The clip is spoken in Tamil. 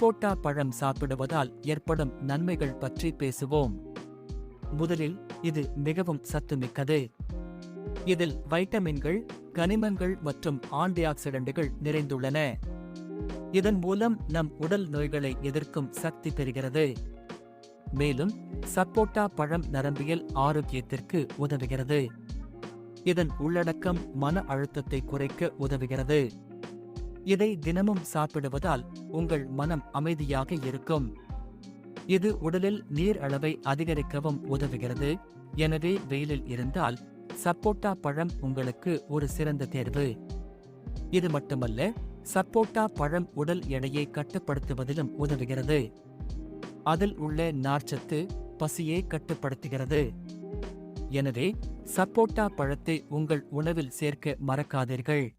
சப்போட்டா பழம் சாப்பிடுவதால் ஏற்படும் நன்மைகள் பற்றி பேசுவோம். முதலில் இது மிகவும் சத்துமிக்கது. இதில் வைட்டமின்கள் கனிமங்கள் மற்றும் ஆன்டிஆக்சிடென்ட்கள் நிறைந்துள்ளன. இதன் மூலம் நம் உடல் நோய்களை எதிர்க்கும் சக்தி பெறுகிறது. மேலும் சப்போட்டா பழம் நரம்பியல் ஆரோக்கியத்திற்கு உதவுகிறது. இதன் உள்ளடக்கம் மன அழுத்தத்தை குறைக்க உதவுகிறது. இதை தினமும் சாப்பிடுவதால் உங்கள் மனம் அமைதியாக இருக்கும். இது உடலில் நீர் அளவை அதிகரிக்கவும் உதவுகிறது. எனவே வெயிலில் இருந்தால் சப்போட்டா பழம் உங்களுக்கு ஒரு சிறந்த தேர்வு. இது மட்டுமல்ல சப்போட்டா பழம் உடல் எடையை கட்டுப்படுத்துவதிலும் உதவுகிறது. அதில் உள்ள நார்ச்சத்து பசியை கட்டுப்படுத்துகிறது. எனவே சப்போட்டா பழத்தை உங்கள் உணவில் சேர்க்க மறக்காதீர்கள்.